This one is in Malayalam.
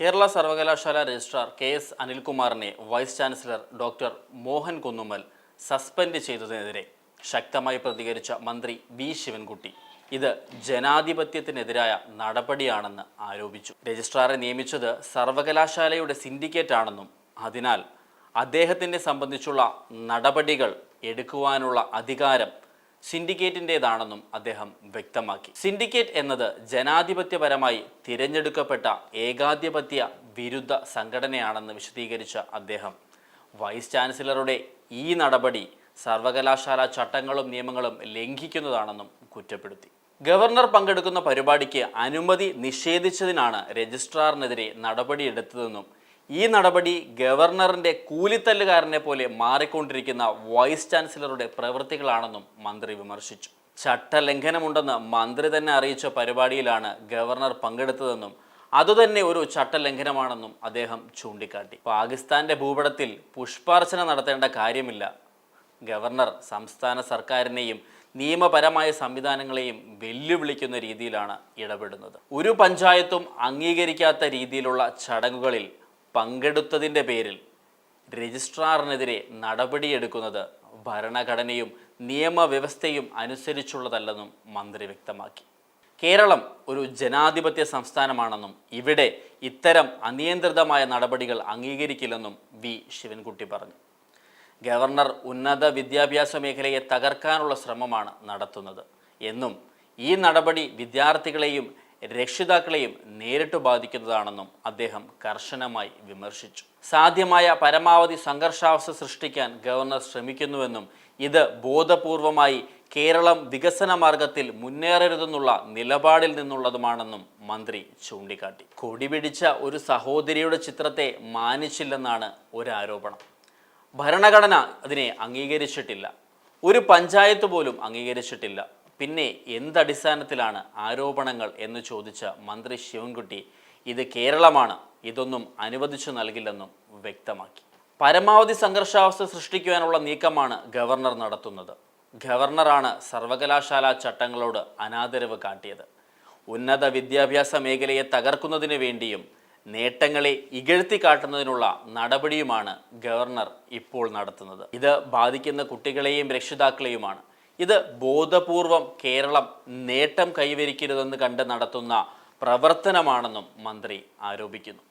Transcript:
കേരള സർവകലാശാല registrar K S അനിൽകുമാറിനെ vice chancellor doctor Mohan Kunnummal suspend ചെയ്തതിനെതിരെ ശക്തമായി പ്രതികരിച്ച മന്ത്രി വി ശിവൻകുട്ടി. ഇത് ജനാധിപത്യത്തിനെതിരായ നടപടിയാണെന്ന് ആരോപിച്ചു. രജിസ്ട്രാറെ നിയമിച്ചത് സർവകലാശാലയുടെ സിൻഡിക്കേറ്റ് ആണെന്നും അതിനാൽ അദ്ദേഹത്തിനെ സംബന്ധിച്ചുള്ള നടപടികൾ എടുക്കുവാനുള്ള അധികാരം സിൻഡിക്കേറ്റിന്റെതാണെന്നും അദ്ദേഹം വ്യക്തമാക്കി. സിൻഡിക്കേറ്റ് എന്നത് ജനാധിപത്യപരമായി തിരഞ്ഞെടുക്കപ്പെട്ട ഏകാധിപത്യ വിരുദ്ധ സംഘടനയാണെന്ന് വിശദീകരിച്ച അദ്ദേഹം. വൈസ് ചാൻസലറുടെ ഈ നടപടി സർവകലാശാല ചട്ടങ്ങളും നിയമങ്ങളും ലംഘിക്കുന്നതാണെന്നും കുറ്റപ്പെടുത്തി. ഗവർണർ പങ്കെടുക്കുന്ന പരിപാടിക്ക് അനുമതി നിഷേധിച്ചതിനാണ് രജിസ്ട്രാറിനെതിരെ നടപടിയെടുത്തതെന്നും ഈ നടപടി ഗവർണറിന്റെ കൂലിത്തല്ലുകാരനെ പോലെ മാറിക്കൊണ്ടിരിക്കുന്ന വൈസ് ചാൻസലറുടെ പ്രവൃത്തികളാണെന്നും മന്ത്രി വിമർശിച്ചു. ചട്ടലംഘനമുണ്ടെന്ന് മന്ത്രി തന്നെ അറിയിച്ച പരിപാടിയിലാണ് ഗവർണർ പങ്കെടുത്തതെന്നും അതുതന്നെ ഒരു ചട്ടലംഘനമാണെന്നും അദ്ദേഹം ചൂണ്ടിക്കാട്ടി. പാകിസ്ഥാന്റെ ഭൂപടത്തിൽ പുഷ്പാർച്ചന നടത്തേണ്ട കാര്യമില്ല. ഗവർണർ സംസ്ഥാന സർക്കാരിനെയും നിയമപരമായ സംവിധാനങ്ങളെയും വെല്ലുവിളിക്കുന്ന രീതിയിലാണ് ഇടപെടുന്നത്. ഒരു പഞ്ചായത്തും അംഗീകരിക്കാത്ത രീതിയിലുള്ള ചടങ്ങുകളിൽ പങ്കെടുത്തതിന്റെ പേരിൽ രജിസ്ട്രാറിനെതിരെ നടപടിയെടുക്കുന്നത് ഭരണഘടനയും നിയമവ്യവസ്ഥയും അനുസരിച്ചുള്ളതല്ലെന്നും മന്ത്രി വ്യക്തമാക്കി. കേരളം ഒരു ജനാധിപത്യ സംസ്ഥാനമാണെന്നും ഇവിടെ ഇത്തരം അനിയന്ത്രിതമായ നടപടികൾ അംഗീകരിക്കില്ലെന്നും വി. ശിവൻകുട്ടി പറഞ്ഞു. ഗവർണർ ഉന്നത വിദ്യാഭ്യാസ മേഖലയെ തകർക്കാനുള്ള ശ്രമമാണ് നടത്തുന്നത്. എന്നും ഈ നടപടി വിദ്യാർത്ഥികളെയും രക്ഷിതാക്കളെയും നേരിട്ട് ബാധിക്കുന്നതാണെന്നും അദ്ദേഹം കർശനമായി വിമർശിച്ചു. സാധ്യമായ പരമാവധി സംഘർഷാവസ്ഥ സൃഷ്ടിക്കാൻ ഗവർണർ ശ്രമിക്കുന്നുവെന്നും ഇത് ബോധപൂർവമായി കേരളം വികസന മാർഗത്തിൽ മുന്നേറരുതെന്നുള്ള നിലപാടിൽ നിന്നുള്ളതുമാണെന്നും മന്ത്രി ചൂണ്ടിക്കാട്ടി. കൊടിപിടിച്ച ഒരു സഹോദരിയുടെ ചിത്രത്തെ മാനിച്ചില്ലെന്നാണ് ഒരു ആരോപണം ഭരണഘടന അതിനെ അംഗീകരിച്ചിട്ടില്ല. ഒരു പഞ്ചായത്ത് പോലും അംഗീകരിച്ചിട്ടില്ല. പിന്നെ എന്തടിസ്ഥാനത്തിലാണ് ആരോപണങ്ങൾ എന്ന് ചോദിച്ച മന്ത്രി ശിവൻകുട്ടി ഇത് കേരളമാണ് ഇതൊന്നും അനുവദിച്ചു നൽകില്ലെന്നും വ്യക്തമാക്കി. പരമാവധി സംഘർഷാവസ്ഥ സൃഷ്ടിക്കുവാനുള്ള നീക്കമാണ് ഗവർണർ നടത്തുന്നത്. ഗവർണറാണ് സർവകലാശാല ചട്ടങ്ങളോട് അനാദരവ് കാട്ടിയത്. ഉന്നത വിദ്യാഭ്യാസ മേഖലയെ തകർക്കുന്നതിന് വേണ്ടിയും നേട്ടങ്ങളെ ഇകഴ്ത്തി കാട്ടുന്നതിനുള്ള നടപടിയുമാണ് ഗവർണർ ഇപ്പോൾ നടത്തുന്നത്. ഇത് ബാധിക്കുന്ന കുട്ടികളെയും രക്ഷിതാക്കളെയുമാണ്. ഇത് ബോധപൂർവം കേരളം നേട്ടം കൈവരിക്കരുതെന്ന് കണ്ട് നടത്തുന്ന പ്രവർത്തനമാണെന്നും മന്ത്രി ആരോപിക്കുന്നു.